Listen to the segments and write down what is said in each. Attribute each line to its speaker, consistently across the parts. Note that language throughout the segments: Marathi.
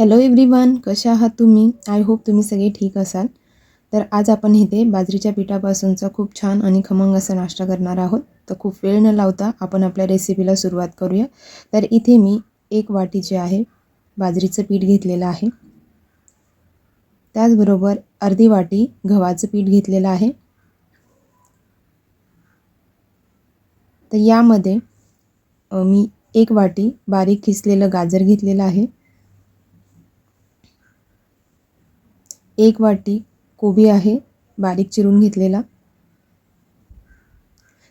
Speaker 1: हॅलो एव्हरीवन कशा आहात तुम्ही? आय होप तुम्ही सगळे ठीक असाल. तर आज आपण इथे बाजरीच्या पिठापासूनचा खूप छान आणि खमंग असा नाश्ता करणार आहोत. तर खूप वेळ न लावता आपण आपल्या रेसिपीला सुरुवात करूया. तर इथे मी एक वाटी जे आहे बाजरीचं पीठ घेतलेलं आहे. त्याचबरोबर अर्धी वाटी गव्हाचं पीठ घेतलेलं आहे. तर यामध्ये मी एक वाटी बारीक खिसलेलं गाजर घेतलेलं आहे. एक वाटी कोबी आहे बारीक चिरून घेतलेला.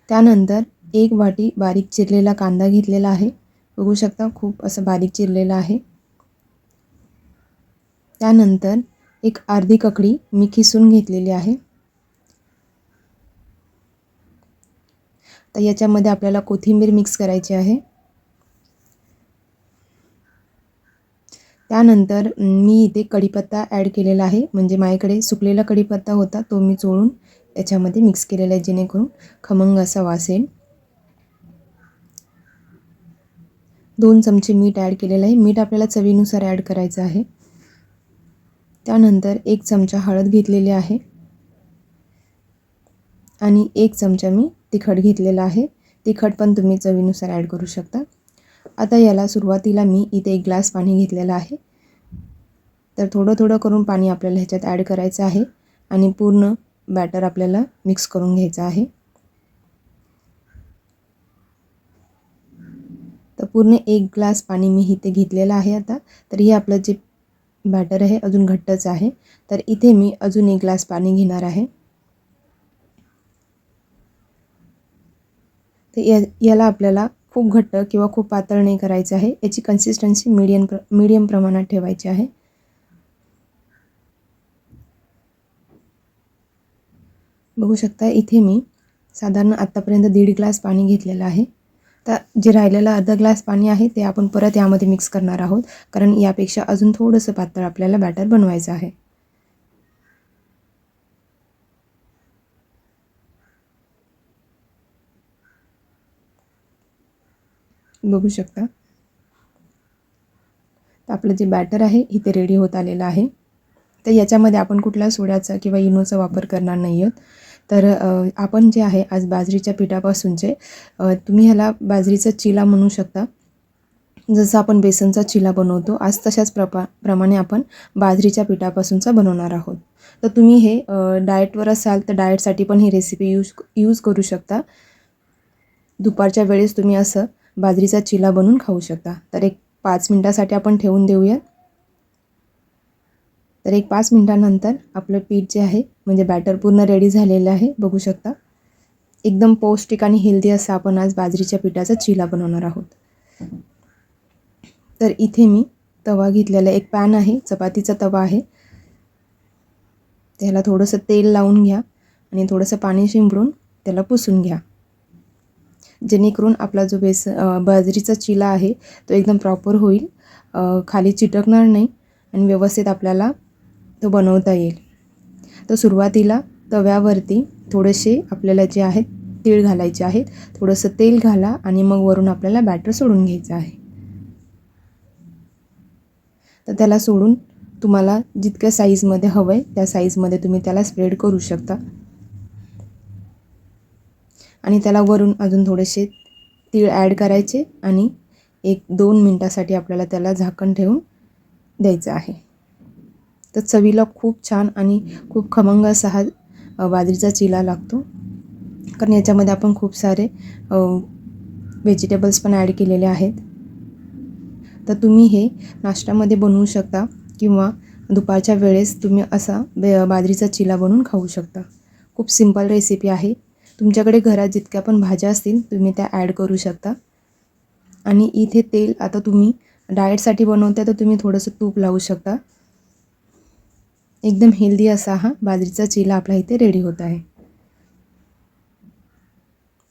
Speaker 1: त्यानंतर एक वाटी बारीक चिरलेला कांदा घेतलेला आहे. बघू शकता खूप असं बारीक चिरलेला आहे. त्यानंतर एक अर्धी ककडी मी खिसून घेतलेली आहे. तर याच्यामध्ये आपल्याला कोथिंबीर मिक्स करायची आहे. त्यानंतर मी इथे कढीपत्ता ॲड केलेला आहे. म्हणजे माझ्याकडे सुकलेला कढीपत्ता होता तो मी चोळून याच्यामध्ये मिक्स केलेला आहे जेणेकरून खमंग असा वास येईल दोन चमचे मीठ ॲड केलेलं आहे. मीठ आपल्याला चवीनुसार ॲड करायचं आहे. त्यानंतर एक चमचा हळद घेतलेली आहे. आणि एक चमचा मी तिखट घेतलेला आहे. तिखट पण तुम्ही चवीनुसार ॲड करू शकता. आता याला सुरुवातीला मी इथे एक ग्लास पाणी घेतलेलं आहे. तर थोडं थोडं करून पाणी आपल्याला ह्याच्यात ॲड करायचं आहे आणि पूर्ण बॅटर आपल्याला मिक्स करून घ्यायचं आहे. तर पूर्ण एक ग्लास पाणी मी इथे घेतलेलं आहे आता. तर हे आपलं जे बॅटर आहे अजून घट्टच आहे. तर इथे मी अजून एक ग्लास पाणी घेणार आहे. तर या याला आपल्याला खूप घट्ट किंवा खूप पातळ नाही करायचं आहे. याची कन्सिस्टन्सी मीडियम प्र मीडियम प्रमाणात ठेवायची आहे. बघू शकता इथे मी साधारण आत्तापर्यंत दीड ग्लास पाणी घेतलेलं आहे. तर जे राहिलेलं अर्धा ग्लास पाणी आहे ते आपण परत यामध्ये मिक्स करणार आहोत. कारण यापेक्षा अजून थोडंसं पातळ आपल्याला बॅटर बनवायचं आहे. बघू शकता. तर आपलं जे बॅटर आहे इथे रेडी होत आलेलं आहे. तर याच्यामध्ये आपण कुठल्या सोड्याचा किंवा इनोचा वापर करणार नाही आहोत. तर आपण जे आहे आज बाजरीच्या पिठापासूनचे तुम्ही ह्याला बाजरीचा चिला म्हणू शकता. जसं आपण बेसनचा चिला बनवतो आज तशाच प्रपा प्रमाणे आपण बाजरीच्या पिठापासूनचा बनवणार आहोत. तर तुम्ही हे डाएटवर असाल तर डाएटसाठी पण ही रेसिपी यूज यूज करू शकता. दुपारच्या वेळेस तुम्ही असं बाजरीचा चिला बनवून खाऊ शकता. तर एक पाच मिनटासाठी आपण ठेवून देऊया तर एक पाच मिनटानंतर आपलं पीठ जे आहे म्हणजे बॅटर पूर्ण रेडी झालेलं आहे बघू शकता. एकदम पौष्टिक आणि हेल्दी असं आपण आज बाजरीच्या पिठाचा चिला बनवणार आहोत. तर इथे मी तवा घेतलेला एक पॅन आहे चपातीचा तवा आहे. त्याला थोडंसं तेल लावून घ्या आणि थोडंसं पाणी शिंपडून त्याला पुसून घ्या. जेणेकरून आपला जो बेस बाजरीचा चिला आहे तो एकदम प्रॉपर होईल. खाली चिटकणार नाही आणि व्यवस्थित आपल्याला तो बनवता येईल. तर सुरुवातीला तव्यावरती थोडेसे आपल्याला जे आहेत तीळ घालायचे आहेत थोडंसं तेल घाला आणि मग वरून आपल्याला बॅटर सोडून घ्यायचं आहे. तर त्याला सोडून तुम्हाला जितक्या साईजमध्ये हवं आहे त्या साईजमध्ये तुम्ही त्याला स्प्रेड करू शकता. आणि त्याला वरून अजून थोडेसे तीळ ॲड करायचे आणि एक दोन मिनटासाठी आपल्याला त्याला झाकण ठेवून द्यायचं आहे. तर चवीला खूप छान आणि खूप खमंग असा हा बाजरीचा चिला लागतो. कारण याच्यामध्ये आपण खूप सारे व्हेजिटेबल्स पण ॲड केलेले आहेत. तर तुम्ही हे नाश्त्यामध्ये बनवू शकता किंवा दुपारच्या वेळेस तुम्ही असा बे बाजरीचा चिला बनवून खाऊ शकता. खूप सिंपल रेसिपी आहे. तुमच्याकडे घरात जितक्या पण भाज्या असतील तुम्ही त्या ॲड करू शकता. आणि इथे तेल आता तुम्ही डाएटसाठी बनवता तर तुम्ही थोडंसं तूप लावू शकता. एकदम हेल्दी असा हा बाजरीचा चिला आपला इथे रेडी होत आहे.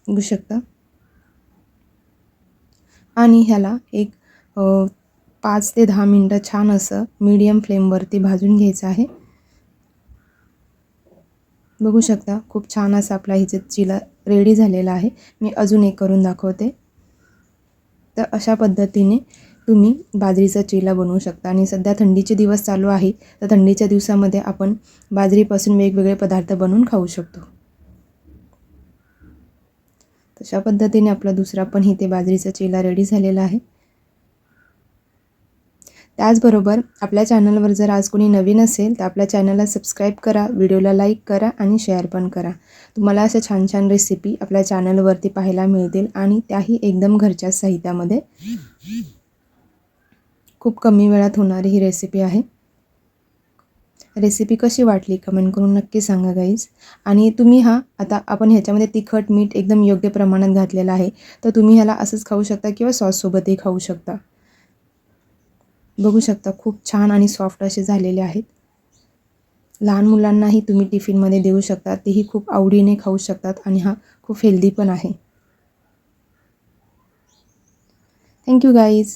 Speaker 1: बघू शकता. आणि ह्याला एक पाच ते दहा मिनटं छान असं मीडियम फ्लेमवरती भाजून घ्यायचं आहे. बघू शकता खूप छान असा आपला हिचं चिला रेडी झालेला आहे. मी अजून एक करून दाखवते. तर अशा पद्धतीने तुम्ही बाजरीचा चिला बनवू शकता. आणि सध्या थंडीचे दिवस चालू आहे तर थंडीच्या दिवसामध्ये आपण बाजरीपासून वेगवेगळे पदार्थ बनवून खाऊ शकतो. तशा पद्धतीने आपला दुसरा पण इथे बाजरीचा चिला रेडी झालेला आहे. त्याचबरोबर आपल्या चॅनलवर जर आज कोणी नवीन असेल तर आपल्या चॅनलला सबस्क्राईब करा व्हिडिओला लाईक करा आणि शेअर पण करा. तुम्हाला अशा छान छान रेसिपी आपल्या चॅनलवरती पाहायला मिळतील आणि त्याही एकदम घरच्या साहित्यामध्ये. खूप कमी वेळात होणारी ही रेसिपी आहे. रेसिपी कशी वाटली कमेंट करून नक्की सांगा गाईज आणि तुम्ही हा आता आपण ह्याच्यामध्ये तिखट मीठ एकदम योग्य प्रमाणात घातलेलं आहे तर तुम्ही ह्याला असंच खाऊ शकता किंवा सॉससोबतही खाऊ शकता. बघू शकता खूप छान आणि सॉफ्ट असे झालेले आहेत. लहान मुलांनाही तुम्ही टिफिनमध्ये देऊ शकता तेही खूप आवडीने खाऊ शकतात आणि हा खूप हेल्दी पण आहे. Thank you guys